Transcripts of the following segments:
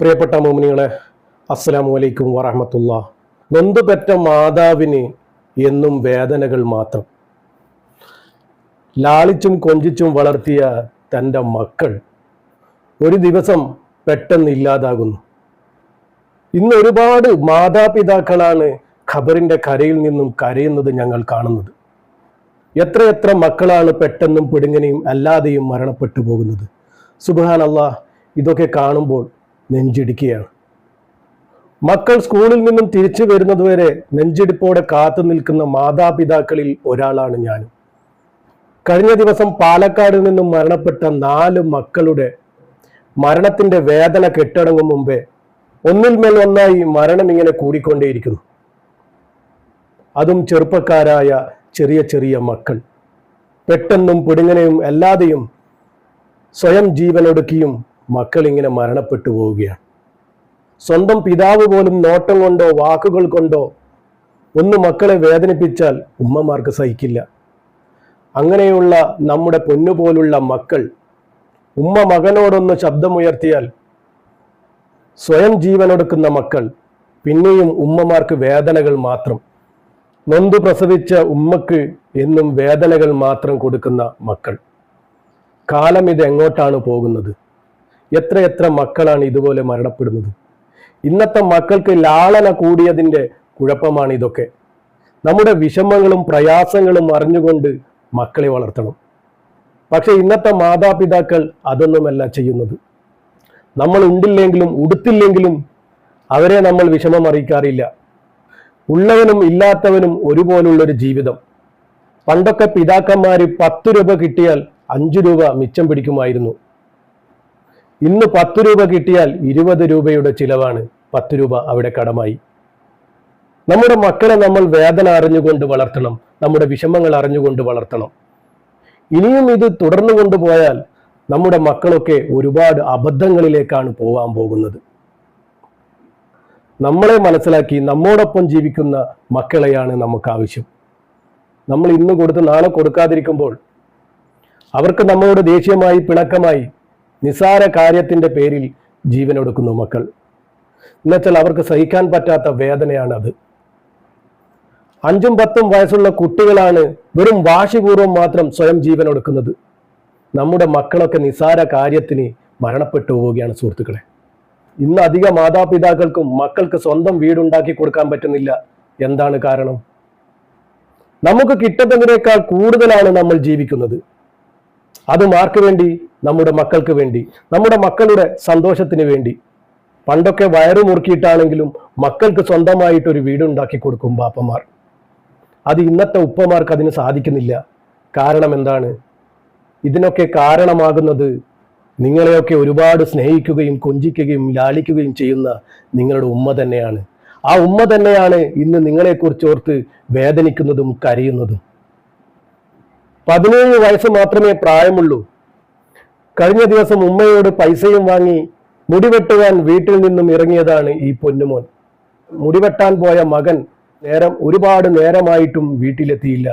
പ്രിയപ്പെട്ട മോമിനികളെ അസ്സലാമു അലൈക്കും വറഹമത്തുള്ള നൊന്തുപെറ്റ മാതാവിന് എന്നും വേദനകൾ മാത്രം. ലാളിച്ചും കൊഞ്ചിച്ചും വളർത്തിയ തന്റെ മക്കൾ ഒരു ദിവസം പെട്ടെന്ന് ഇല്ലാതാകുന്നു. ഇന്ന് ഒരുപാട് മാതാപിതാക്കളാണ് ഖബറിന്റെ കരയിൽ നിന്നും കരയുന്നത് ഞങ്ങൾ കാണുന്നത്. എത്രയെത്ര മക്കളാണ് പെട്ടെന്നും പിടുങ്ങനെയും അല്ലാതെയും മരണപ്പെട്ടു പോകുന്നത്. അള്ളാഹ് ഇതൊക്കെ കാണുമ്പോൾ നെഞ്ചിടിക്കുകയാണ്. മക്കൾ സ്കൂളിൽ നിന്നും തിരിച്ചു വരുന്നതുവരെ നെഞ്ചിടിപ്പോടെ കാത്തു നിൽക്കുന്ന മാതാപിതാക്കളിൽ ഒരാളാണ് ഞാനും. കഴിഞ്ഞ ദിവസം പാലക്കാട് നിന്നും മരണപ്പെട്ട നാല് മക്കളുടെ മരണത്തിന്റെ വേദന കെട്ടടങ്ങും മുമ്പേ ഒന്നിൽ മേൽ ഒന്നായി മരണം ഇങ്ങനെ കൂടിക്കൊണ്ടേയിരിക്കുന്നു. അതും ചെറുപ്പക്കാരായ ചെറിയ ചെറിയ മക്കൾ. പെട്ടെന്നും പിടുങ്ങനെയും അല്ലാതെയും സ്വയം ജീവനൊടുക്കിയും മക്കൾ ഇങ്ങനെ മരണപ്പെട്ടു പോവുകയാണ്. സ്വന്തം പിതാവ് പോലും നോട്ടം കൊണ്ടോ വാക്കുകൾ കൊണ്ടോ ഒന്ന് മക്കളെ വേദനിപ്പിച്ചാൽ ഉമ്മമാർക്ക് സഹിക്കില്ല. അങ്ങനെയുള്ള നമ്മുടെ പൊന്നുപോലുള്ള മക്കൾ ഉമ്മ മകനോടൊന്ന് ശബ്ദമുയർത്തിയാൽ സ്വയം ജീവനൊടുക്കുന്ന മക്കൾ പിന്നെയും ഉമ്മമാർക്ക് വേദനകൾ മാത്രം. നൊന്തു പ്രസവിച്ച ഉമ്മക്ക് എന്നും വേദനകൾ മാത്രം കൊടുക്കുന്ന മക്കൾ. കാലം ഇത് എങ്ങോട്ടാണ് പോകുന്നത്? എത്ര എത്ര മക്കളാണ് ഇതുപോലെ മരണപ്പെടുന്നത്? ഇന്നത്തെ മക്കൾക്ക് ലാളന കൂടിയതിന്റെ കുഴപ്പമാണ് ഇതൊക്കെ. നമ്മുടെ വിഷമങ്ങളും പ്രയാസങ്ങളും അറിഞ്ഞുകൊണ്ട് മക്കളെ വളർത്തണം. പക്ഷെ ഇന്നത്തെ മാതാപിതാക്കൾ അതൊന്നുമല്ല ചെയ്യുന്നത്. നമ്മൾ ഉണ്ടില്ലെങ്കിലും ഉടുത്തില്ലെങ്കിലും അവരെ നമ്മൾ വിഷമം അറിയിക്കാറില്ല. ഉള്ളവനും ഇല്ലാത്തവനും ഒരുപോലുള്ളൊരു ജീവിതം. പണ്ടൊക്കെ പിതാക്കന്മാർ പത്ത് രൂപ കിട്ടിയാൽ അഞ്ചു രൂപ മിച്ചം പിടിക്കുമായിരുന്നു. ഇന്ന് പത്ത് രൂപ കിട്ടിയാൽ ഇരുപത് രൂപയുടെ ചിലവാണ്. പത്ത് രൂപ അവിടെ കടമായി. നമ്മുടെ മക്കളെ നമ്മൾ വേദന അറിഞ്ഞുകൊണ്ട് വളർത്തണം. നമ്മുടെ വിഷമങ്ങൾ അറിഞ്ഞുകൊണ്ട് വളർത്തണം. ഇനിയും ഇത് തുടർന്നു കൊണ്ടുപോയാൽ നമ്മുടെ മക്കളൊക്കെ ഒരുപാട് അബദ്ധങ്ങളിലേക്കാണ് പോവാൻ പോകുന്നത്. നമ്മളെ മനസ്സിലാക്കി നമ്മോടൊപ്പം ജീവിക്കുന്ന മക്കളെയാണ് നമുക്ക് ആവശ്യം. നമ്മൾ ഇന്ന് കൊടുത്ത് നാളെ കൊടുക്കാതിരിക്കുമ്പോൾ അവർക്ക് നമ്മളോട് ദേഷ്യമായി പിണക്കമായി നിസാര കാര്യത്തിന്റെ പേരിൽ ജീവനൊടുക്കുന്നു മക്കൾ. എന്നുവെച്ചാൽ അവർക്ക് സഹിക്കാൻ പറ്റാത്ത വേദനയാണത്. അഞ്ചും പത്തും വയസ്സുള്ള കുട്ടികളാണ് വെറും വാശിപൂർവം മാത്രം സ്വയം ജീവനൊടുക്കുന്നത്. നമ്മുടെ മക്കളൊക്കെ നിസാര കാര്യത്തിന് മരണപ്പെട്ടു പോവുകയാണ് സുഹൃത്തുക്കളെ. ഇന്ന് അധിക മാതാപിതാക്കൾക്കും മക്കൾക്ക് സ്വന്തം വീടുണ്ടാക്കി കൊടുക്കാൻ പറ്റുന്നില്ല. എന്താണ് കാരണം? നമുക്ക് കിട്ടുന്നതിനേക്കാൾ കൂടുതലാണ് നമ്മൾ ജീവിക്കുന്നത്. അതും ആർക്ക് വേണ്ടി നമ്മുടെ മക്കൾക്ക് വേണ്ടി നമ്മുടെ മക്കളുടെ സന്തോഷത്തിന് വേണ്ടി. പണ്ടൊക്കെ വയറു മുറുക്കിയിട്ടാണെങ്കിലും മക്കൾക്ക് സ്വന്തമായിട്ട് ഒരു വീടുണ്ടാക്കി കൊടുക്കും ബാപ്പമാർ. അത് ഇന്നത്തെ ഉപ്പമാർക്ക് അതിന് സാധിക്കുന്നില്ല. കാരണം എന്താണ്? ഇതിനൊക്കെ കാരണമാകുന്നത് നിങ്ങളെയൊക്കെ ഒരുപാട് സ്നേഹിക്കുകയും കൊഞ്ചിക്കുകയും ലാളിക്കുകയും ചെയ്യുന്ന നിങ്ങളുടെ ഉമ്മ തന്നെയാണ്. ആ ഉമ്മ തന്നെയാണ് ഇന്ന് നിങ്ങളെക്കുറിച്ച് ഓർത്ത് വേദനിക്കുന്നതും കരയുന്നതും. പതിനേഴ് വയസ്സ് മാത്രമേ പ്രായമുള്ളൂ. കഴിഞ്ഞ ദിവസം ഉമ്മയോട് പൈസയും വാങ്ങി മുടിവെട്ടുവാൻ വീട്ടിൽ നിന്നും ഇറങ്ങിയതാണ് ഈ പൊന്നുമോൻ. മുടിവെട്ടാൻ പോയ മകൻ നേരം ഒരുപാട് നേരമായിട്ടും വീട്ടിലെത്തിയില്ല.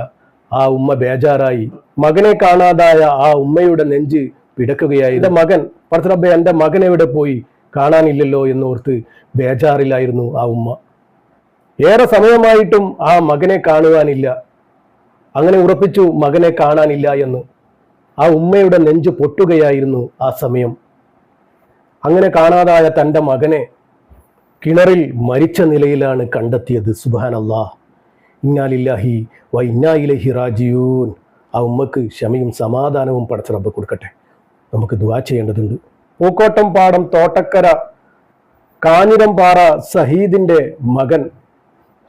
ആ ഉമ്മ ബേജാറായി. മകനെ കാണാതായ ആ ഉമ്മയുടെ നെഞ്ച് പിടക്കുകയായി എന്റെ മകൻ പർത്തറബ്ബെ എന്റെ മകൻ എവിടെ പോയി? കാണാനില്ലല്ലോ എന്നോർത്ത് ബേജാറിലായിരുന്നു ആ ഉമ്മ. ഏറെ സമയമായിട്ടും ആ മകനെ കാണുവാനില്ല. അങ്ങനെ ഉറപ്പിച്ചു മകനെ കാണാനില്ല എന്ന്. ആ ഉമ്മയുടെ നെഞ്ച് പൊട്ടുകയായിരുന്നു ആ സമയം. അങ്ങനെ കാണാതായ തന്റെ മകനെ കിണറിൽ മരിച്ച നിലയിലാണ് കണ്ടെത്തിയത്. അള്ളാഹ് ഇന്നാലില്ലാഹി വ ഇന്നായിലഹി റാജിയൂൻ ആ ഉമ്മക്ക് ക്ഷമയും സമാധാനവും പടച്ചിറപ്പ് കൊടുക്കട്ടെ. നമുക്ക് ദുവാ ചെയ്യേണ്ടതുണ്ട്. പൂക്കോട്ടം പാടം തോട്ടക്കര കാഞ്ഞിരംപാറ സഹീദിന്റെ മകൻ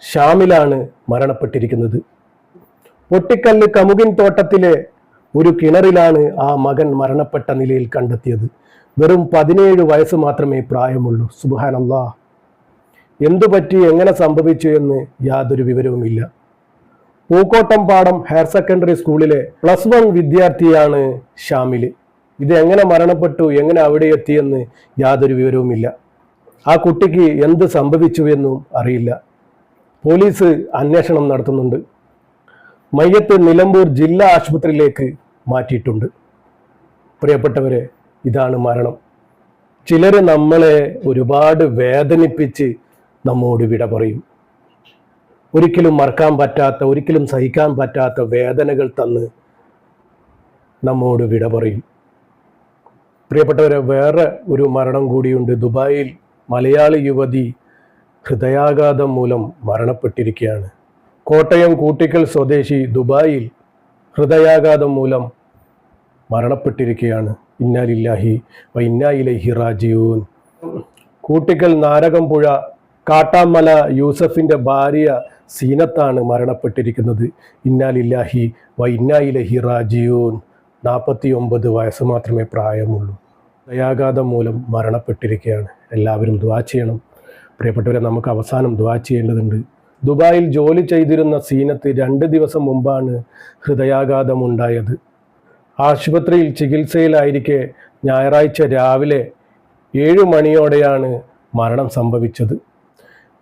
ഷാമിലാണ് മരണപ്പെട്ടിരിക്കുന്നത്. പൊട്ടിക്കല്ല് കമുകിൻ തോട്ടത്തിലെ ഒരു കിണറിലാണ് ആ മകൻ മരണപ്പെട്ട നിലയിൽ കണ്ടെത്തിയത്. വെറും പതിനേഴ് വയസ്സ് മാത്രമേ പ്രായമുള്ളൂ. എന്തുപറ്റി എന്തു പറ്റി? എങ്ങനെ സംഭവിച്ചു എന്ന് യാതൊരു വിവരവുമില്ല. പൂക്കോട്ടം പാടം ഹയർ സെക്കൻഡറി സ്കൂളിലെ പ്ലസ് വൺ വിദ്യാർത്ഥിയാണ് ഷാമിൽ. ഇത് എങ്ങനെ മരണപ്പെട്ടു? എങ്ങനെ അവിടെ എത്തിയെന്ന് യാതൊരു വിവരവുമില്ല. ആ കുട്ടിക്ക് എന്ത് സംഭവിച്ചു എന്നും അറിയില്ല. പോലീസ് അന്വേഷണം നടത്തുന്നുണ്ട്. മയ്യത്ത് നിലമ്പൂർ ജില്ലാ ആശുപത്രിയിലേക്ക് മാറ്റിയിട്ടുണ്ട്. പ്രിയപ്പെട്ടവരെ ഇതാണ് മരണം. ചിലർ നമ്മളെ ഒരുപാട് വേദനിപ്പിച്ച് നമ്മോട് വിട പറയും. ഒരിക്കലും മറക്കാൻ പറ്റാത്ത ഒരിക്കലും സഹിക്കാൻ പറ്റാത്ത വേദനകൾ തന്ന് നമ്മോട് വിട പറയും. പ്രിയപ്പെട്ടവരെ വേറെ ഒരു മരണം കൂടിയുണ്ട്. ദുബായിൽ മലയാളി യുവതി ഹൃദയാഘാതം മൂലം മരണപ്പെട്ടിരിക്കുകയാണ്. കോട്ടയം കൂട്ടിക്കൽ സ്വദേശി ദുബായിൽ ഹൃദയാഘാതം മൂലം മരണപ്പെട്ടിരിക്കുകയാണ്. ഇന്നാലില്ലാഹി വ ഇന്നായിലഹി റാജിയൂൻ കൂട്ടിക്കൽ നാരകംപുഴ കാട്ടാമല യൂസഫിന്റെ ഭാര്യ സീനത്താണ് മരണപ്പെട്ടിരിക്കുന്നത്. ഇന്നാലില്ലാഹി വ ഇന്നായിലഹി റാജിയൂൻ നാൽപ്പത്തി ഒമ്പത് വയസ്സ് മാത്രമേ പ്രായമുള്ളൂ. ദയാഘാതം മൂലം മരണപ്പെട്ടിരിക്കുകയാണ്. എല്ലാവരും ദ്വാ ചെയ്യണം. പ്രിയപ്പെട്ടവരെ നമുക്ക് അവസാനം ദ്വാ ചെയ്യേണ്ടതുണ്ട്. ദുബായിൽ ജോലി ചെയ്തിരുന്ന സീനത്ത് രണ്ട് ദിവസം മുമ്പാണ് ഹൃദയാഘാതമുണ്ടായത്. ആശുപത്രിയിൽ ചികിത്സയിലായിരിക്കെ ഞായറാഴ്ച രാവിലെ ഏഴു മണിയോടെയാണ് മരണം സംഭവിച്ചത്.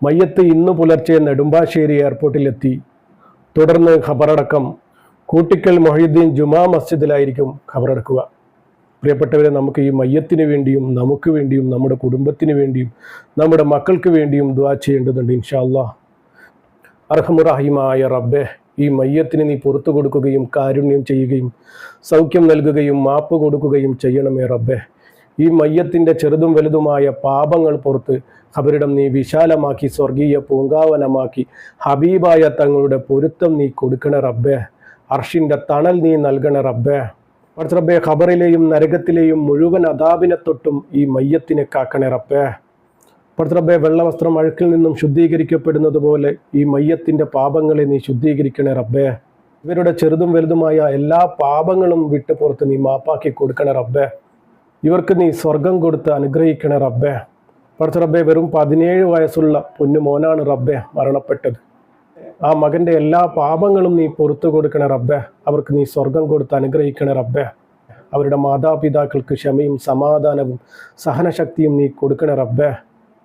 മയ്യത്ത് ഇന്ന് പുലർച്ചെ നെടുമ്പാശ്ശേരി എയർപോർട്ടിലെത്തി. തുടർന്ന് ഖബറടക്കം കൂട്ടിക്കൽ മൊഹീദ്ദീൻ ജുമാ മസ്ജിദിലായിരിക്കും ഖബറടക്കുക. പ്രിയപ്പെട്ടവരെ നമുക്ക് ഈ മയ്യത്തിന് വേണ്ടിയും നമുക്ക് വേണ്ടിയും നമ്മുടെ കുടുംബത്തിന് വേണ്ടിയും നമ്മുടെ മക്കൾക്ക് വേണ്ടിയും ദ്വാ ചെയ്യേണ്ടതുണ്ട് ഇൻഷാ അല്ലാഹ് അർഹമുറഹിമായ റബ്ബെ ഈ മയ്യത്തിന് നീ പുറത്തു കൊടുക്കുകയും കാരുണ്യം ചെയ്യുകയും സൗഖ്യം നൽകുകയും മാപ്പ് കൊടുക്കുകയും ചെയ്യണമേ റബ്ബെ. ഈ മയ്യത്തിന്റെ ചെറുതും വലുതുമായ പാപങ്ങൾ പുറത്ത് അവരിടം നീ വിശാലമാക്കി സ്വർഗീയ പൂങ്കാവനമാക്കി ഹബീബായ തങ്ങളുടെ പൊരുത്തം നീ കൊടുക്കണ റബ്ബെ. അർഷിന്റെ തണൽ നീ നൽകണ റബ്ബെ. റബ്ബെ ഖബറിലെയും നരകത്തിലെയും മുഴുവൻ അതാബിനെ തൊട്ടും ഈ മയ്യത്തിനെ കാക്കണേ റബ്ബേ. പടുത്തറബെ വെള്ളവസ്ത്രം അഴുക്കിൽ നിന്നും ശുദ്ധീകരിക്കപ്പെടുന്നത് പോലെ ഈ മയ്യത്തിന്റെ പാപങ്ങളെ നീ ശുദ്ധീകരിക്കണേ റബ്ബേ. ഇവരുടെ ചെറുതും വലുതുമായ എല്ലാ പാപങ്ങളും വിട്ട് പുറത്ത് നീ മാപ്പാക്കി കൊടുക്കണേ റബ്ബേ. ഇവർക്ക് നീ സ്വർഗം കൊടുത്ത് അനുഗ്രഹിക്കണേ റബ്ബേ. പടുത്ത റബ്ബെ വെറും പതിനേഴ് വയസ്സുള്ള പൊന്നുമോനാണ് റബ്ബെ മരണപ്പെട്ടത്. ആ മകന്റെ എല്ലാ പാപങ്ങളും നീ പുറത്തു കൊടുക്കണേ റബ്ബെ. അവർക്ക് നീ സ്വർഗം കൊടുത്ത് അനുഗ്രഹിക്കണേ റബ്ബെ. അവരുടെ മാതാപിതാക്കൾക്ക് ക്ഷമയും സമാധാനവും സഹനശക്തിയും നീ കൊടുക്കണേ റബ്ബേ.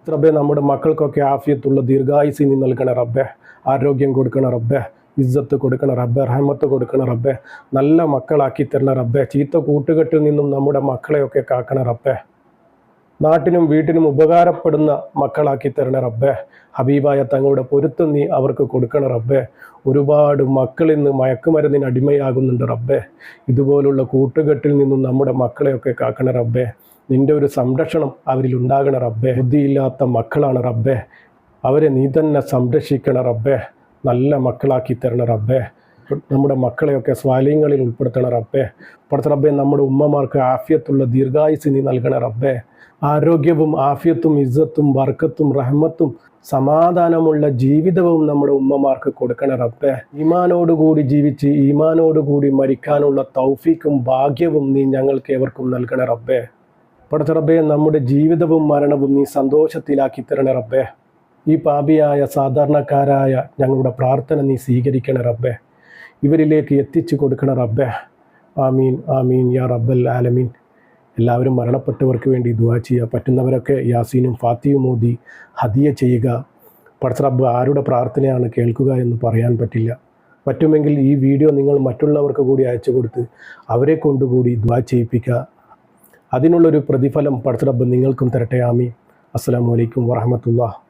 റബ്ബെ നമ്മുടെ മക്കൾക്കൊക്കെ ആഫിയത്തുള്ള ദീർഘായുസി നീ നൽകണ റബ്ബെ ആരോഗ്യം കൊടുക്കണ റബ്ബെ ഇജ്ജത്ത് കൊടുക്കണ റബ്ബെ റഹ്മത്ത് കൊടുക്കണ റബ്ബെ നല്ല മക്കളാക്കി തരണ റബ്ബെ ചീത്ത കൂട്ടുകെട്ടിൽ നിന്നും നമ്മുടെ മക്കളെയൊക്കെ കാക്കണ റബ്ബെ നാട്ടിനും വീട്ടിനും ഉപകാരപ്പെടുന്ന മക്കളാക്കി തരണ റബ്ബെ ഹബീബായ തങ്ങളുടെ പൊരുത്തം നീ അവർക്ക് കൊടുക്കണ റബ്ബെ ഒരുപാട് മക്കൾ ഇന്ന് മയക്കുമരുന്നിന് അടിമയാകുന്നുണ്ട് റബ്ബെ ഇതുപോലുള്ള കൂട്ടുകെട്ടിൽ നിന്നും നമ്മുടെ മക്കളെയൊക്കെ കാക്കണ റബ്ബെ നിന്റെ ഒരു സംരക്ഷണം അവരിൽ ഉണ്ടാകണ റബ്ബെ. ബുദ്ധിയില്ലാത്ത മക്കളാണ് റബ്ബേ. അവരെ നീ തന്നെ സംരക്ഷിക്കണ റബ്ബേ. നല്ല മക്കളാക്കി തരണ റബ്ബേ. നമ്മുടെ മക്കളെയൊക്കെ സ്വാലയങ്ങളിൽ ഉൾപ്പെടുത്തണ റബ്ബേ. പുറത്ത് റബ്ബേ നമ്മുടെ ഉമ്മമാർക്ക് ആഫിയത്തുള്ള ദീർഘായുസ് നീ നൽകണ റബ്ബേ. ആരോഗ്യവും ആഫിയത്തും ഇസ്സത്തും വർക്കത്തും റഹ്മത്തും സമാധാനമുള്ള ജീവിതവും നമ്മുടെ ഉമ്മമാർക്ക് കൊടുക്കണ റബ്ബെ. ഈമാനോടുകൂടി ജീവിച്ച് ഈമാനോടുകൂടി മരിക്കാനുള്ള തൗഫീക്കും ഭാഗ്യവും നീ ഞങ്ങൾക്ക് ഏവർക്കും നൽകണ റബ്ബെ. പടച്ച റബ്ബെ നമ്മുടെ ജീവിതവും മരണവും നീ സന്തോഷത്തിലാക്കി തരണ റബ്ബെ. ഈ പാപിയായ സാധാരണക്കാരായ ഞങ്ങളുടെ പ്രാർത്ഥന നീ സ്വീകരിക്കണ റബ്ബേ. ഇവരിലേക്ക് എത്തിച്ചു കൊടുക്കണ റബ്ബേ. ആമീൻ ആമീൻ യാ റബ്ബൽ ആലമീൻ. എല്ലാവരും മരണപ്പെട്ടവർക്ക് വേണ്ടി ദുവാ ചെയ്യുക പറ്റുന്നവരൊക്കെ യാസീനും ഫാത്തിയും മോദി ഹദിയ ചെയ്യുക. പടച്ച റബ്ബ് ആരുടെ പ്രാർത്ഥനയാണ് കേൾക്കുക എന്ന് പറയാൻ പറ്റില്ല. പറ്റുമെങ്കിൽ ഈ വീഡിയോ നിങ്ങൾ മറ്റുള്ളവർക്ക് കൂടി അയച്ചു കൊടുത്ത് അവരെ കൊണ്ടുകൂടി ദ്വാ ചെയ്യിപ്പിക്കുക. അതിനുള്ളൊരു പ്രതിഫലം റബ്ബ് നിങ്ങൾക്കും തരട്ടെ ആമി അസ്സാം വലൈക്കും വറഹമത്തുള്ള